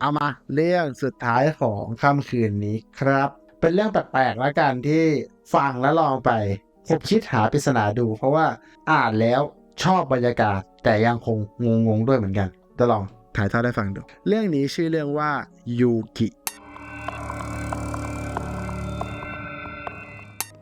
เอามาเรื่องสุดท้ายของค่ำคืนนี้ครับ เป็นเรื่องแปลกๆแล้วกันที่ฟังแล้วลองไปคบคิดหาปริศนาดู เพราะว่าอ่านแล้วชอบบรรยากาศ แต่ยังคงงงๆด้วยเหมือนกันจะลองถ่ายทอดได้ฟังดู เรื่องนี้ชื่อเรื่องว่ายูกิ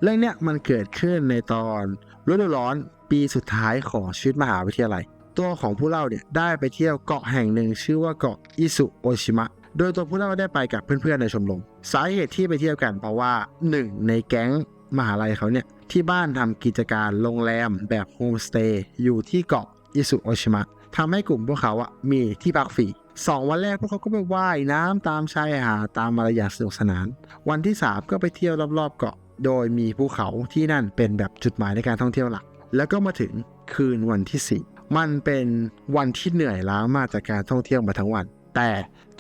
เรื่องเนี้ยมันเกิดขึ้นในตอนฤดูร้อนปีสุดท้ายของชีวิตมหาวิทยาลัย ตัวของผู้เล่าเนี่ยได้ไปเที่ยวเกาะแห่งหนึ่งชื่อว่าเกาะอิสุโอชิมะโดยตัวผู้เล่าได้ไปกับเพื่อนๆในชมรมสาเหตุที่ไปเที่ยวกันเพราะว่าหนึ่งในแก๊งมหาลัยเขาเนี่ยที่บ้านทำกิจการโรงแรมแบบโฮมสเตย์อยู่ที่เกาะอิสุโอชิมะทำให้กลุ่มพวกเขาอะมีที่พักฟรีสองวันแรกพวกเขาก็ไปว่ายน้ำตามชายหาดตามอะไรยางสนุกสนาน วันที่ 3 ก็ไปเที่ยวรอบๆเกาะ โดยมีภูเขาที่นั่นเป็นแบบจุดหมายในการท่องเที่ยวหลัก แล้วก็มาถึงคืนวันที่4 มันเป็นวันที่เหนื่อยล้ามากจากการท่องเที่ยวมาทั้งวัน แต่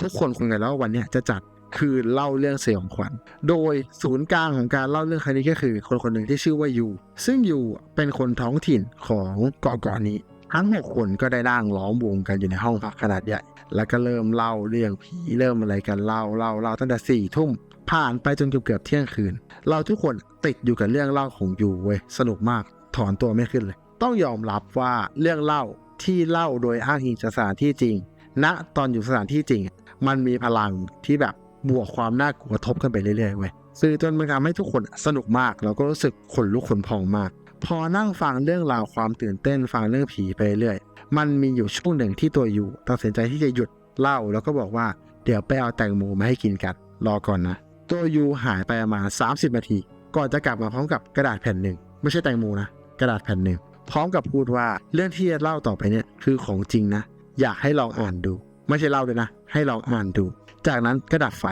ทุกคนคงกันแล้วว่าวันนี้จะจัดคืนเล่าเรื่องสยองขวัญ โดยศูนย์กลางของการเล่าเรื่องครั้งนี้ก็คือคนคนหนึ่งที่ชื่อว่ายู ซึ่งยูเป็นคนท้องถิ่นของเกาะเกาะนี้ ทั้งหกคนก็ได้นั่งล้อมวงกันอยู่ในห้องพักขนาดใหญ่ แล้วก็เริ่มเล่าเรื่องผีเริ่มอะไรกันเล่าเล่าเล่าตั้งแต่สี่ทุ่มผ่านไปจนเกือบเกือบเที่ยงคืน เราทุกคนติดอยู่กับเรื่องเล่าของยูเว้ยสนุกมากถอนตัวไม่ขึ้นเลย ต้องยอมรับว่าเรื่องเล่าที่เล่าโดยอ้างอิงจากสถานที่จริงณตอนอยู่สถานที่จริง มันมีพลังที่แบบบวกความน่ากลัวทบกันไปเรื่อยๆเว้ยสื่อจนมันทำให้ทุกคนสนุกมากแล้วก็รู้สึกขนลุกขนพองมาก พอนั่งฟังเรื่องราวความตื่นเต้นฟังเรื่องผีไปเรื่อยมันมีอยู่ช่วงหนึ่งที่ตัวยูตัดสินใจที่จะหยุดเล่าแล้วก็บอกว่าเดี๋ยวไปเอาแตงโมมาให้กินกันรอก่อนนะตัวยูหายไปประมาณ30 นาที ก่อนจะกลับมาพร้อมกับกระดาษแผ่นหนึ่ง ไม่ใช่แตงโมนะ กระดาษแผ่นหนึ่ง พร้อมกับพูดว่าเรื่องที่จะเล่าต่อไปเนี่ยคือของจริงนะ อยากให้ลองอ่านดู ไม่ใช่เล่าด้วยนะ ให้ลองอ่านดู จากนั้นก็ดับไฟ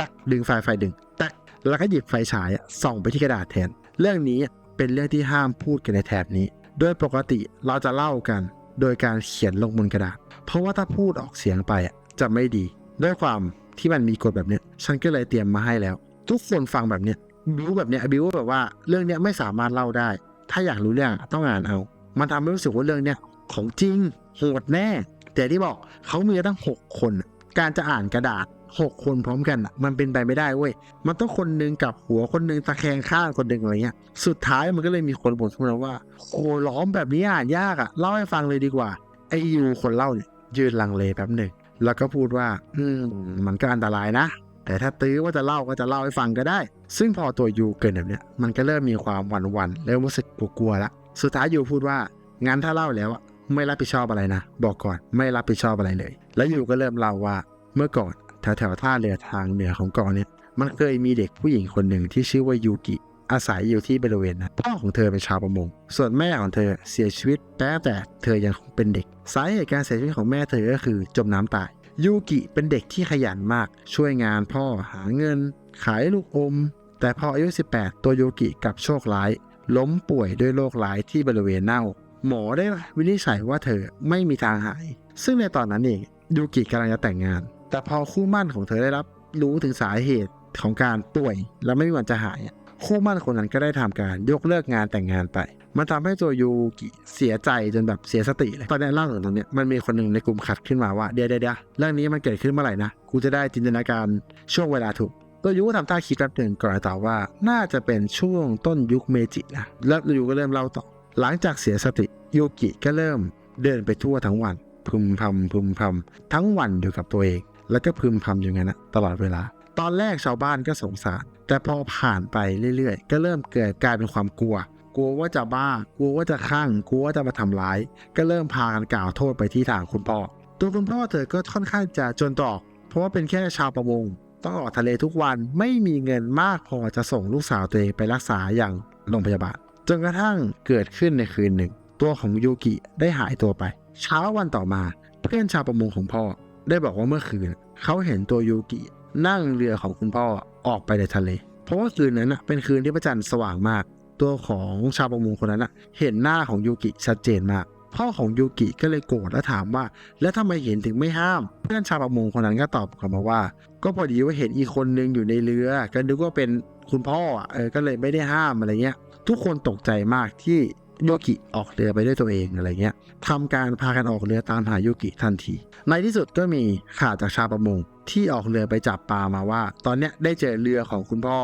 ตักดึงไฟไฟดึง ตักแล้วก็หยิบไฟฉายส่องไปที่กระดาษแทน เรื่องนี้เป็นเรื่องที่ห้ามพูดกันในแถบนี้ โดยปกติเราจะเล่ากัน โดยการเขียนลงบนกระดาษ เพราะว่าถ้าพูดออกเสียงไปจะไม่ดี ด้วยความที่มันมีกฎแบบเนี้ยฉันก็เลยเตรียมมาให้แล้ว ทุกคนฟังแบบเนี้ยบิวแบบเนี้ยบิวแบบว่าเรื่องเนี้ยไม่สามารถเล่าได้ ถ้าอยากรู้เรื่องต้องอ่านเอา มันทำให้รู้สึกว่าเรื่องเนี้ยของจริงโหดแน่ แต่ที่บอกเขามีตั้งหกคน การจะอ่านกระดาษหกคนพร้อมกันมันเป็นไปไม่ได้เว้ย มันต้องคนนึงกับหัวคนนึงตะแคงข้างคนนึงอะไรเงี้ย สุดท้ายมันก็เลยมีคนบ่นขึ้นมาว่าโอ้ล้อมแบบนี้อ่านยากอะเล่าให้ฟังเลยดีกว่าไอยูคนเล่าเนี่ยยืนลังเลแป๊บหนึ่งแล้วก็พูดว่า อืมมันก็อันตรายนะ แต่ถ้าตื้อว่าจะเล่าก็จะเล่าให้ฟังก็ได้ ซึ่งพอตัวยูเกินแบบเนี้ยมันก็เริ่มมีความหวั่นหวั่นๆเริ่มรู้สึกกลัวๆละสุดท้ายยูพูดว่างั้นถ้าเล่าแล้วไม่รับผิดชอบอะไรนะ บอกก่อนไม่รับผิดชอบอะไรเลย แล้วยูก็เริ่มเล่าว่าเมื่อก่อนแถวๆท่าเรือทางเหนือของเกาะเนี่ยมันเคยมีเด็กผู้หญิงคนหนึ่งที่ชื่อว่ายูกิอาศัยอยู่ที่บริเวณนั้นพ่อของเธอเป็นชาวประมง ส่วนแม่ของเธอเสียชีวิตแต่แต่เธอยังคงเป็นเด็ก สาเหตุการเสียชีวิตของแม่เธอก็คือจมน้ำตาย ยูกิเป็นเด็กที่ขยันมาก ช่วยงานพ่อหาเงิน ขายลูกอม แต่พออายุ 18 ตัวยูกิกลับโชคร้าย ล้มป่วยด้วยโรคร้ายที่บริเวณเน่าหมอได้วินิจฉัยว่าเธอไม่มีทางหาย ซึ่งในตอนนั้นเองยูกิกำลังจะแต่งงาน แต่พอคู่มั่นของเธอได้รับ รู้ถึงสาเหตุของการป่วย และไม่มีวันจะหาย คู่มั่นคนนั้นก็ได้ทำการยกเลิกงานแต่งงานไป มันทำให้ตัวยูกิเสียใจจนแบบเสียสติเลยตอนนี้เล่าถึงตรงเนี้ยมันมีคนหนึ่งในกลุ่มขัดขึ้นมาว่าเดี๋ยวเดี๋ยวเรื่องนี้มันเกิดขึ้นเมื่อไหร่นะกูจะได้จินตนาการช่วงเวลาถูกตัวยูก็ทำท่าคิดแป๊บหนึ่งก่อนตอบว่าน่าจะเป็นช่วงต้นยุคเมจินะแล้วยูก็เริ่มเล่าต่อ หลังจากเสียสติยูกิก็เริ่มเดินไปทั่วทั้งวันพึมพำพึมพำทั้งวันอยู่กับตัวเอง แล้วก็พึมพำอยู่งั้นนะตลอดเวลา ตอนแรกชาวบ้านก็สงสาร แต่พอผ่านไปเรื่อยๆ ก็เริ่มเกิดกลายเป็นความกลัว กลัวว่าจะบ้ากลัวว่าจะคลั่งกลัวว่าจะมาทำร้าย ก็เริ่มพากันกล่าวโทษไปที่ทางคุณพ่อ ตัวคุณพ่อเธอก็ค่อนข้างจะจนตรอก เพราะว่าเป็นแค่ชาวประมงต้องออกทะเลทุกวันไม่มีเงินมากพอจะส่งลูกสาวตัวเองไปรักษาอย่างโรงพยาบาล จนกระทั่งเกิดขึ้นในคืนหนึ่ง ตัวของยูกิได้หายตัวไป เช้าวันต่อมา เพื่อนชาวประมงของพ่อ ได้บอกว่าเมื่อคืน เขาเห็นตัวยูกินั่งเรือของคุณพ่อออกไปในทะเล เพราะว่าคืนนั้นเป็นคืนที่พระจันทร์สว่างมาก ตัวของชาวประมงคนนั้นนะเห็นหน้าของยูกิชัดเจนมากพ่อของยูกิก็เลยโกรธและถามว่า แล้วทำไมเห็นถึงไม่ห้าม เพื่อนชาวประมงคนนั้นก็ตอบกลับมาว่า ก็พอดีว่าเห็นอีกคนนึงอยู่ในเรือ ก็นึกว่าเป็นคุณพ่อเออก็เลยไม่ได้ห้ามอะไรเงี้ย ทุกคนตกใจมากที่โยกิออกเรือไปด้วยตัวเองอะไรเงี้ยทำการพากันออกเรือตามหาโยกิทันที ในที่สุดก็มีข่าวจากชาวประมงที่ออกเรือไปจับปลามาว่า ตอนเนี้ยได้เจอเรือของคุณพ่อ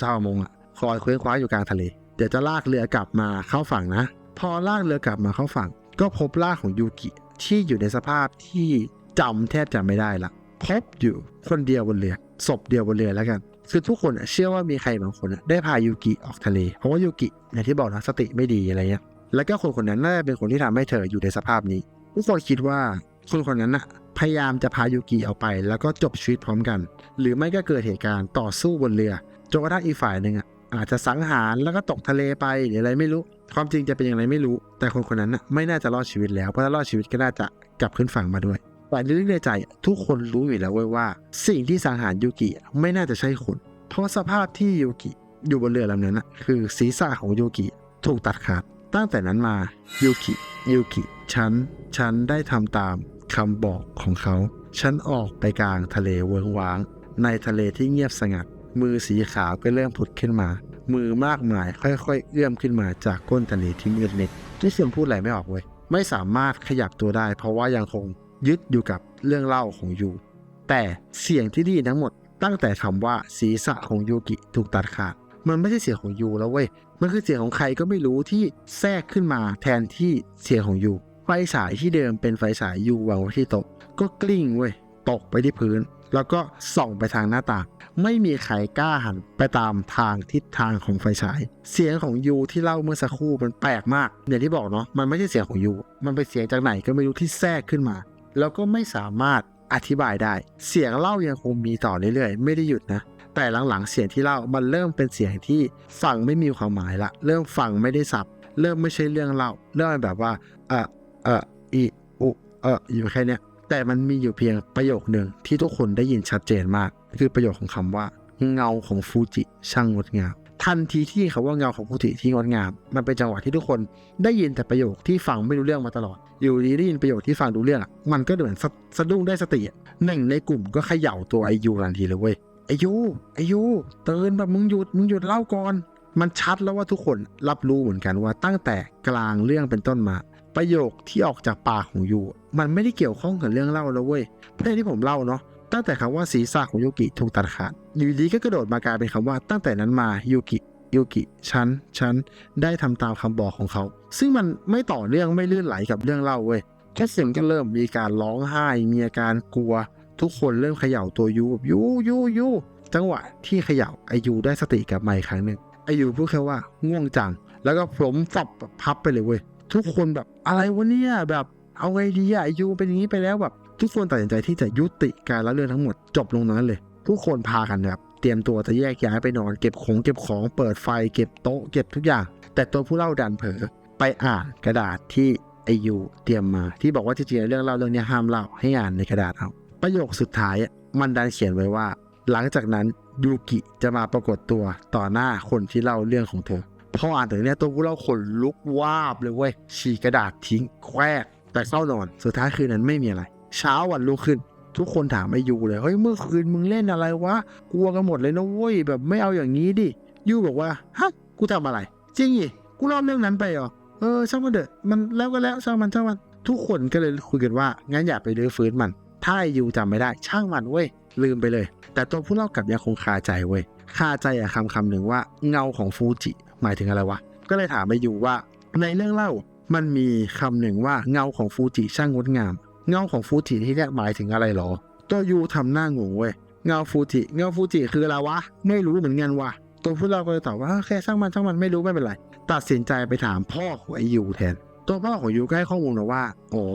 ชาวประมงอะคอยเคว้งคว้างอยู่กลางทะเล เดี๋ยวจะลากเรือกลับมาเข้าฝั่งนะ พอลากเรือกลับมาเข้าฝั่ง ก็พบร่างของยูกิที่อยู่ในสภาพที่จำแทบจะไม่ได้ละพบอยู่คนเดียวบนเรือศพเดียวบนเรือแล้วกัน คือทุกคนเชื่อว่ามีใครบางคนได้พายูกิออกทะเล เพราะว่ายูกิอย่างที่บอกนะสติไม่ดีอะไรเงี้ยแล้วก็คนคนนั้นน่าจะเป็นคนที่ทำให้เธออยู่ในสภาพนี้ทุกคนคิดว่าคนคนนั้นน่ะพยายามจะพายูกิออกไป แล้วก็จบชีวิตพร้อมกัน หรือไม่ก็เกิดเหตุการณ์ต่อสู้บนเรือจนกระทั่งอีกฝ่ายหนึ่ง อาจจะสังหารแล้วก็ตกทะเลไปหรืออะไรไม่รู้ ความจริงจะเป็นอย่างไรไม่รู้ แต่คนคนนั้นน่ะไม่น่าจะรอดชีวิตแล้ว เพราะถ้ารอดชีวิตก็น่าจะกลับขึ้นฝั่งมาด้วยแต่ลึกในใจทุกคนรู้อยู่แล้วเว้ยว่า สิ่งที่สังหารยูกิไม่น่าจะใช่คนเพราะสภาพที่ยูกิอยู่บนเรือลำนั้นนะคือศีรษะของยูกิถูกตัดขาด ตั้งแต่นั้นมายูกิยูกิฉันฉันได้ทำตามคำบอกของเขา ฉันออกไปกลางทะเลเวิงว้าง ในทะเลที่เงียบสงัด มือสีขาวก็เริ่มผุดขึ้นมา มือมากมายค่อยๆ เอื้อมขึ้นมาจากก้นทะเลที่มืดมิดที่เสียงพูดอะไรไม่ออกเว้ยไม่สามารถขยับตัวได้ เพราะว่ายังคงยึดอยู่กับเรื่องเล่าของยูแต่เสียงที่ได้ยินทั้งหมดตั้งแต่คำว่าศีรษะของยูกิถูกตัดขาดมันไม่ใช่เสียงของยูแล้วเว้ย มันคือเสียงของใครก็ไม่รู้ที่แทรกขึ้นมาแทนที่เสียงของยู ไฟฉายที่เดิมเป็นไฟฉายยูวางไว้ที่โต๊ะก็กลิ้งเว้ย ตกไปที่พื้น แล้วก็ส่องไปทางหน้าต่าง ไม่มีใครกล้าหันไปตามทางทิศทางของไฟฉาย เสียงของยูที่เล่าเมื่อสักครู่มันแปลกมาก อย่างที่บอกเนาะมันไม่ใช่เสียงของยู มันเป็นเสียงจากไหนก็ไม่รู้ที่แทรกขึ้นมา แล้วก็ไม่สามารถอธิบายได้ เสียงเล่ายังคงมีต่อเรื่อยๆ ไม่ได้หยุดนะ แต่หลังๆเสียงที่เล่ามันเริ่มเป็นเสียงที่ฟังไม่มีความหมายละ เริ่มฟังไม่ได้สับ เริ่มไม่ใช่เรื่องเล่า เริ่มแบบว่า เออเอออีอุเอออยู่แค่เนี้ย แต่มันมีอยู่เพียงประโยคหนึ่งที่ทุกคนได้ยินชัดเจนมาก คือประโยคของคำว่า เงาของฟูจิช่างงดงามทันทีที่คำว่าเงาของฟูจิที่งดงาม มันเป็นจังหวะที่ทุกคนได้ยินแต่ประโยคที่ฟังไม่รู้เรื่องมาตลอด อยู่ดีได้ยินประโยคที่ฟังรู้เรื่องมันก็เหมือนสะสะดุ้งได้สติหนึ่งในกลุ่มก็เขย่าตัวไอยูทันทีเลยเว้ยไอยูไอยูตื่นแบบมึงหยุดมึงหยุดเล่าก่อนมันชัดแล้วว่าทุกคนรับรู้เหมือนกันว่าตั้งแต่กลางเรื่องเป็นต้นมา ประโยคที่ออกจากปากของยูมันไม่ได้เกี่ยวข้องกับเรื่องเล่าแล้วเว้ยเพราะที่ผมเล่าเนาะตั้งแต่คำว่าศีรษะของยูกิถูกตัดขาดอยู่ดีก็กระโดดมากลายเป็นคำว่าตั้งแต่นั้นมายูกิยูกิฉันฉันได้ทำตามคำบอกของเขา ซึ่งมันไม่ต่อเรื่องไม่ลื่นไหลกับเรื่องเล่าเว้ยแค่เสียงก็เริ่มมีการร้องไห้มีอาการกลัว ทุกคนเริ่มเขย่าตัวยูแบบยูยูยูจังหวะที่เขย่าไอยูได้สติกลับมาอีกครั้งหนึ่งไอยูพูดแค่ว่าง่วงจัง แล้วก็ผมฝับพับไปเลยเว้ย ทุกคนแบบอะไรวะเนี่ยแบบเอาไงดีอะไอยูเป็นอย่างนี้ไปแล้วแบบ ทุกคนตัดสินใจที่จะยุติการละเรื่องทั้งหมดจบลงนั้นเลย ทุกคนพากันแบบเตรียมตัวจะแยกย้ายไปนอนเก็บของเก็บของเปิดไฟเก็บโต๊ะเก็บทุกอย่าง แต่ตัวผู้เล่าดันเผลอไปอ่านกระดาษที่ไอยูเตรียมมา ที่บอกว่าจริงๆเรื่องเล่าเรื่องนี้ห้ามเล่าให้อ่านในกระดาษเอาประโยคสุดท้ายมันดันเขียนไว้ว่า หลังจากนั้นยูกิจะมาปรากฏตัวต่อหน้าคนที่เล่าเรื่องของเธอ พออ่านถึงเนี้ยตัวผู้เล่าขนลุกวาบเลยเว้ยฉีกกระดาษทิ้งแควกแต่เข้านอน สุดท้ายคืนนั้นไม่มีอะไร เช้าวันรุ่งขึ้น ทุกคนถามไอยูเลย เฮ้ยเมื่อคืนมึงเล่นอะไรวะ กลัวกันหมดเลยนะเว้ยแบบไม่เอาอย่างนี้ดิ ยูบอกว่า ฮะ กูทำอะไร จริงดิกูเล่าเรื่องนั้นไปเหรอ เออช่างมันเถอะมันแล้วก็แล้วช่างมันช่างมัน ทุกคนก็เลยคุยกันว่า งั้นอย่าไปรื้อฟื้นมัน ถ้าไอยูจำไม่ได้ ช่างมันเว้ย ลืมไปเลย แต่ตัวผู้เล่ากลับยังคงคาใจเว้ย คาใจอะคำคำหนึ่งว่าเงาของฟูจิ หมายถึงอะไรวะ ก็เลยถามไอยูว่า ในเรื่องเล่ามันมีคำหนึ่งว่าเงาของฟูจิช่างงดงาม เงาของฟูจิที่เนี่ยหมายถึงอะไรหรอตัวยูทำหน้างงเว้ยเงาฟูจิเงาฟูจิคืออะไรวะ ไม่รู้เหมือนกันวะตัวผู้เราก็เลยตอบว่าแค่ช่างมันช่างมันไม่รู้ไม่เป็นไร ตัดสินใจไปถามพ่อของไอยูแทน ตัวพ่อของยูก็ให้ข้อมูลมาว่าอ๋อ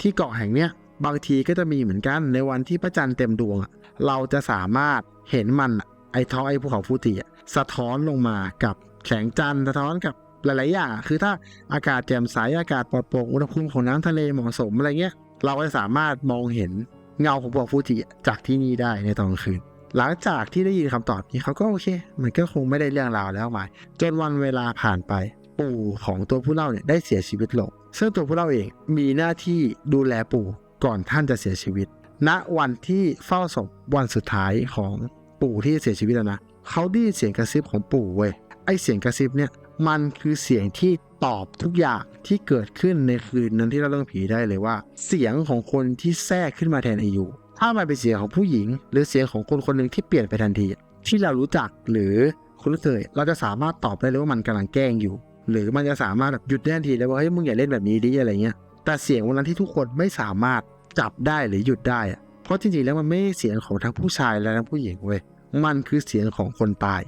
ที่เกาะแห่งเนี้ยบางทีก็จะมีเหมือนกันในวันที่พระจันทร์เต็มดวงอะเราจะสามารถเห็นมันไอท้อไอภูเขาฟูจิสะท้อนลงมากับ แสงจันทร์สะท้อนกับหลาย ๆ อย่าง คือถ้าอากาศแจ่มใสอากาศปลอดโปร่งอุณหภูมิของน้ำทะเลเหมาะสมอะไรเงี้ย เราจะสามารถมองเห็นเงาของภูเขาฟูจิจากที่นี่ได้ในตอนกลางคืน หลังจากที่ได้ยินคำตอบนี้เขาก็โอเค มันก็คงไม่ได้เรื่องราวแล้วหมายจนวันเวลาผ่านไป ปู่ของตัวผู้เล่าเนี่ยได้เสียชีวิตลงซึ่งตัวผู้เล่าเองมีหน้าที่ดูแลปู่ก่อนท่านจะเสียชีวิต ณวันที่เฝ้าศพวันสุดท้ายของปู่ที่เสียชีวิตแล้วนะเขาได้ยินเสียงกระซิบของปู่เว้ย ไอเสียงกระซิบเนี่ยมันคือเสียงที่ตอบทุกอย่างที่เกิดขึ้นในคืนนั้นที่เราเรื่องผีได้เลยว่า เสียงของคนที่แทรกขึ้นมาแทนไอยูถ้ามันเป็นเสียงของผู้หญิง หรือเสียงของคนคนหนึ่งที่เปลี่ยนไปทันที ที่เรารู้จักหรือคุ้นเคยเราจะสามารถตอบได้เลยว่ามันกำลังแกล้งอยู่ หรือมันจะสามารถแบบหยุดได้ทันทีเลยว่าเฮ้ยมึงอย่าเล่นแบบนี้ดิอะไรเงี้ยแต่เสียงวันนั้นที่ทุกคนไม่สามารถจับได้หรือหยุดได้อะเพราะจริงๆแล้วมันไม่ใช่เสียงของทั้งผู้ชายและทั้งผู้หญิงเว้ยมันคือเสียงของคนตาย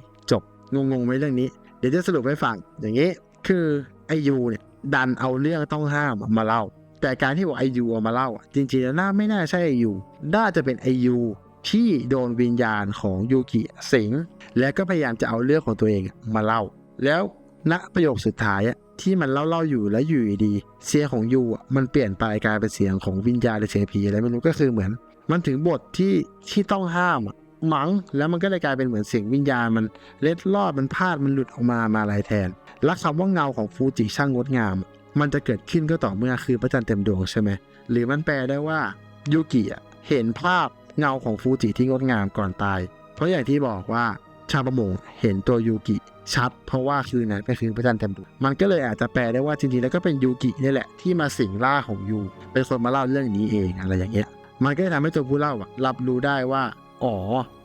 งงๆไหมเรื่องนี้ เดี๋ยวจะสรุปให้ฟัง อย่างนี้ คือไอยูเนี่ยดันเอาเรื่องต้องห้ามมาเล่า แต่การที่บอกไอยูเอามาเล่าอะจริงๆแล้วน่าไม่น่าใช่ไอยูน่าจะเป็นไอยูที่โดนวิญญาณของยูกิสิงแล้วก็พยายามจะเอาเรื่องของตัวเองมาเล่า แล้วณประโยคสุดท้ายอะที่มันเล่าเล่าๆอยู่แล้วอยู่ดี เสียงของยูอะมันเปลี่ยนไปกลายเป็นเสียงของวิญญาณหรือเสียงผีอะไรไม่รู้ก็คือเหมือน มันถึงบทที่ที่ต้องห้ามอะ มัง้งแล้วมันก็เลยกลายเป็นเหมือนเสียงวิญญาณมันเล็ดลอดมันพลาดมันหลุดออกมามาอะไรแทน และคำว่าเงาของฟูจิช่างงดงาม มันจะเกิดขึ้นก็ต่อเมื่อคือพระจันทร์เต็มดวงใช่ไหมหรือมันแปลได้ว่ายูกิเห็นภาพเงาของฟูจิที่งดงามก่อนตาย เพราะอย่างที่บอกว่าชาวประมงเห็นตัวยูกิชัด เพราะว่าคืนนั้นเป็นคืนพระจันทร์เต็มดวงมันก็เลยอาจจะแปลได้ว่าจริงๆแล้วก็เป็นยูกินี่แหละที่มาสิงร่าของยูเป็นคนมาเล่าเรื่องนี้เองอะไรอย่างเงี้ยมันก็เลยทำให้ตัวผู้เล่ารับรู้ได้ว่า อ๋อ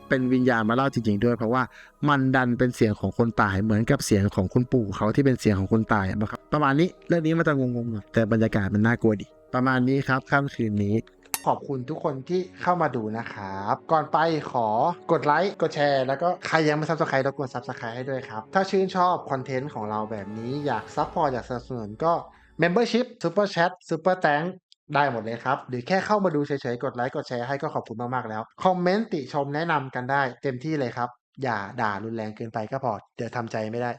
เป็นวิญญาณมาเล่าจริงๆด้วย เพราะว่ามันดันเป็นเสียงของคนตายเหมือนกับเสียงของคุณปู่เขาที่เป็นเสียงของคนตายอะนะครับประมาณนี้เรื่องนี้มันจะงงๆหน่อยแต่บรรยากาศมันน่ากลัวดี ประมาณนี้ครับค่ำคืนนี้ขอบคุณทุกคนที่เข้ามาดูนะครับ ก่อนไปขอกดไลค์ กดแชร์ แล้วก็ใครยังไม่ซับสไครต์รบกวนซับสไครต์ให้ด้วยครับ ถ้าชื่นชอบคอนเทนต์ของเราแบบนี้อยากซัพพอร์ตอยากสนับสนุนก็ Membership Super Chat Super Thank ได้หมดเลยครับ หรือแค่เข้ามาดูเฉยๆ กดไลค์ กดแชร์ให้ก็ขอบคุณมากๆแล้ว คอมเมนต์ติชมแนะนำกันได้เต็มที่เลยครับ อย่าด่ารุนแรงเกินไปก็พอ เดี๋ยวทำใจไม่ได้